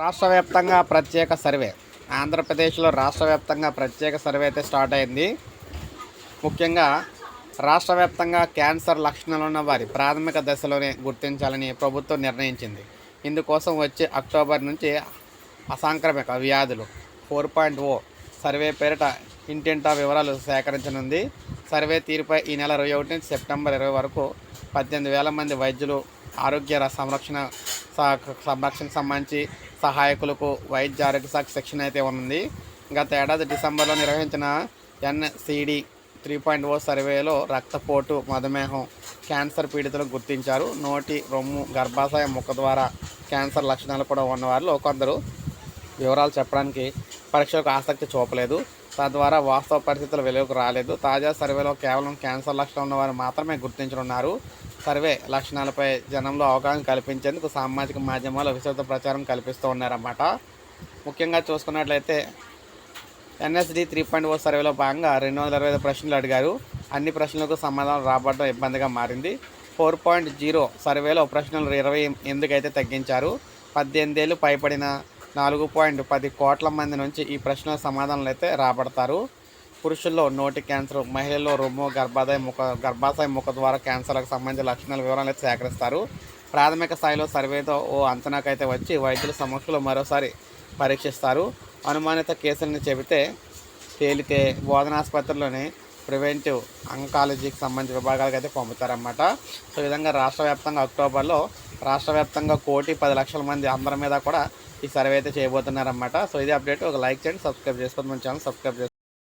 రాష్ట్ర వ్యాప్తంగా ప్రత్యేక సర్వే. ఆంధ్రప్రదేశ్లో రాష్ట్ర వ్యాప్తంగా ప్రత్యేక సర్వే అయితే స్టార్ట్ అయింది. ముఖ్యంగా రాష్ట్ర వ్యాప్తంగా క్యాన్సర్ లక్షణాలు ఉన్న వారి ప్రాథమిక దశలోనే గుర్తించాలని ప్రభుత్వం నిర్ణయించింది. ఇందుకోసం వచ్చే అక్టోబర్ నుంచి అసాంక్రమిక వ్యాధులు ఫోర్ పాయింట్ ఓ సర్వే పేరిట ఇంటింటా వివరాలు సేకరించనుంది. సర్వే తీరుపై ఈ నెల ఇరవై ఒకటి నుంచి సెప్టెంబర్ ఇరవై వరకు పద్దెనిమిది వేల మంది వైద్యులు ఆరోగ్య సంరక్షణ సంరక్షణకు సంబంధించి సహాయకులకు వైద్య ఆరోగ్య శాఖ శిక్షణ అయితే ఉంది గత ఏడాది డిసెంబర్లో నిర్వహించిన ఎన్సిడి త్రీ పాయింట్ ఓ సర్వేలో రక్తపోటు మధుమేహం క్యాన్సర్ పీడితులను గుర్తించారు. నోటి రొమ్ము గర్భాశయ ముఖ ద్వారా క్యాన్సర్ లక్షణాలు కూడా ఉన్నవారిలో కొందరు వివరాలు చెప్పడానికి పరీక్షలకు ఆసక్తి చూపలేదు. తద్వారా వాస్తవ పరిస్థితులు వెలుగుకు రాలేదు. తాజా సర్వేలో కేవలం క్యాన్సర్ లక్షణం ఉన్నవారు మాత్రమే గుర్తించనున్నారు. సర్వే లక్షణాలపై జనంలో అవగాహన కల్పించేందుకు సామాజిక మాధ్యమాలు విస్తృత ప్రచారం కల్పిస్తూ ఉన్నారన్నమాట. ముఖ్యంగా చూసుకున్నట్లయితే ఎన్ఎస్డి త్రీ పాయింట్ ఓ సర్వేలో భాగంగా రెండు వందల ఇరవై ఐదు ప్రశ్నలు అడిగారు. అన్ని ప్రశ్నలకు సమాధానం రాబడడం ఇబ్బందిగా మారింది. ఫోర్ పాయింట్ జీరో సర్వేలో ప్రశ్నలు ఇరవై ఎందుకైతే తగ్గించారు? పద్దెనిమిది ఏళ్ళు పైబడిన నాలుగు పాయింట్ పది కోట్ల మంది నుంచి ఈ ప్రశ్నల సమాధానాలు అయితే రాబడతారు. పురుషుల్లో నోటి క్యాన్సర్ మహిళల్లో రొమ్ము గర్భాశయ ముఖ గర్భాశయ ముఖ ద్వారా క్యాన్సర్లకు సంబంధించిన లక్షణాల వివరాలు అయితే సేకరిస్తారు. ప్రాథమిక స్థాయిలో సర్వేతో ఓ అంచనాకైతే వచ్చి వైద్యుల సమక్షంలో మరోసారి పరీక్షిస్తారు. అనుమానిత కేసులను చెబితే తేలితే బోధనాసుపత్రిలోని ప్రివెంటివ్ అంకాలజీకి సంబంధించిన విభాగాలకు అయితే పంపుతారన్నమాట. సో ఈ విధంగా రాష్ట్ర వ్యాప్తంగా అక్టోబర్లో రాష్ట్ర వ్యాప్తంగా కోటి పది లక్షల మంది అందరి మీద కూడా ఈ సర్వే అయితే చేయబోతున్నారన్నమాట. సో ఇది అప్డేట్. ఒక లైక్ చేయండి సబ్స్క్రైబ్ చేసుకోండి. మన ఛానల్ సబ్స్క్రైబ్ చేసుకోండి.